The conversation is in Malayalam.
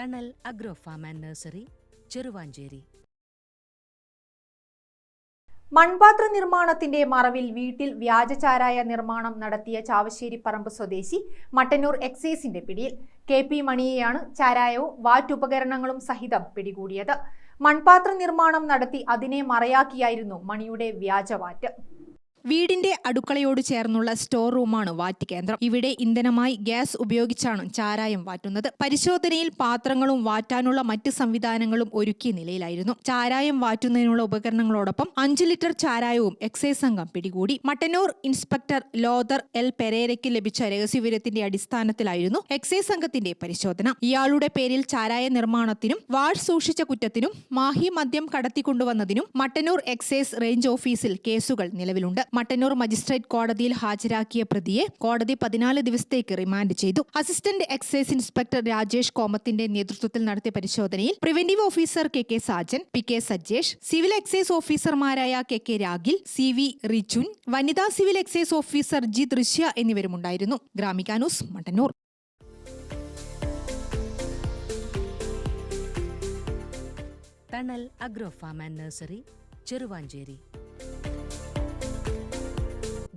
Thanal agro farm and nursery Cheruvanchery. മൺപാത്ര നിർമ്മാണത്തിന്റെ മറവിൽ വീട്ടിൽ വ്യാജചാരായ നിർമ്മാണം നടത്തിയ ചാവശ്ശേരി പറമ്പ് സ്വദേശി മട്ടന്നൂർ എക്സൈസിന്റെ പിടിയിൽ. കെ പി മണിയെയാണ് ചാരായവും വാറ്റുപകരണങ്ങളും സഹിതം പിടികൂടിയത്. മൺപാത്ര നിർമ്മാണം നടത്തി അതിനെ മറയാക്കിയായിരുന്നു മണിയുടെ വ്യാജവാറ്റ് വീടിന്റെ അടുക്കളയോട് ചേർന്നുള്ള സ്റ്റോർ റൂമാണ് വാറ്റ് കേന്ദ്രം ഇവിടെ ഇന്ധനമായി ഗ്യാസ് ഉപയോഗിച്ചാണ് ചാരായം വാറ്റുന്നത്. പരിശോധനയിൽ പാത്രങ്ങളും വാറ്റാനുള്ള മറ്റ് സംവിധാനങ്ങളും ഒരുക്കിയ നിലയിലായിരുന്നു. ചാരായം വാറ്റുന്നതിനുള്ള ഉപകരണങ്ങളോടൊപ്പം അഞ്ചു ലിറ്റർ ചാരായവും എക്സൈസ് സംഘം പിടികൂടി. മട്ടന്നൂർ ഇൻസ്പെക്ടർ ലോദർ എൽ പെരേരയ്ക്ക് ലഭിച്ച രഹസ്യവിവരത്തിന്റെ അടിസ്ഥാനത്തിലായിരുന്നു എക്സൈസ് സംഘത്തിന്റെ പരിശോധന. ഇയാളുടെ പേരിൽ ചാരായ നിർമ്മാണത്തിനും വാഴ് സൂക്ഷിച്ച കുറ്റത്തിനും മാഹി മദ്യം കടത്തിക്കൊണ്ടുവന്നതിനും മട്ടന്നൂർ എക്സൈസ് റേഞ്ച് ഓഫീസിൽ കേസുകൾ നിലവിലുണ്ട്. മട്ടന്നൂർ മജിസ്ട്രേറ്റ് കോടതിയിൽ ഹാജരാക്കിയ പ്രതിയെ കോടതി പതിനാല് ദിവസത്തേക്ക് റിമാൻഡ് ചെയ്തു. അസിസ്റ്റന്റ് എക്സൈസ് ഇൻസ്പെക്ടർ രാജേഷ് കോമത്തിന്റെ നേതൃത്വത്തിൽ നടത്തിയ പരിശോധനയിൽ preventive officer K K Sajan P K Sajesh civil excise ഓഫീസർമാരായ K K Ragil C V Rijun വനിതാ സിവിൽ എക്സൈസ് ഓഫീസർ ജി ദൃശ്യ എന്നിവരുമുണ്ടായിരുന്നു. ഗ്രാമികാനൂസ് Mattannur. Thanal agro farm and nursery Cheruvanchery.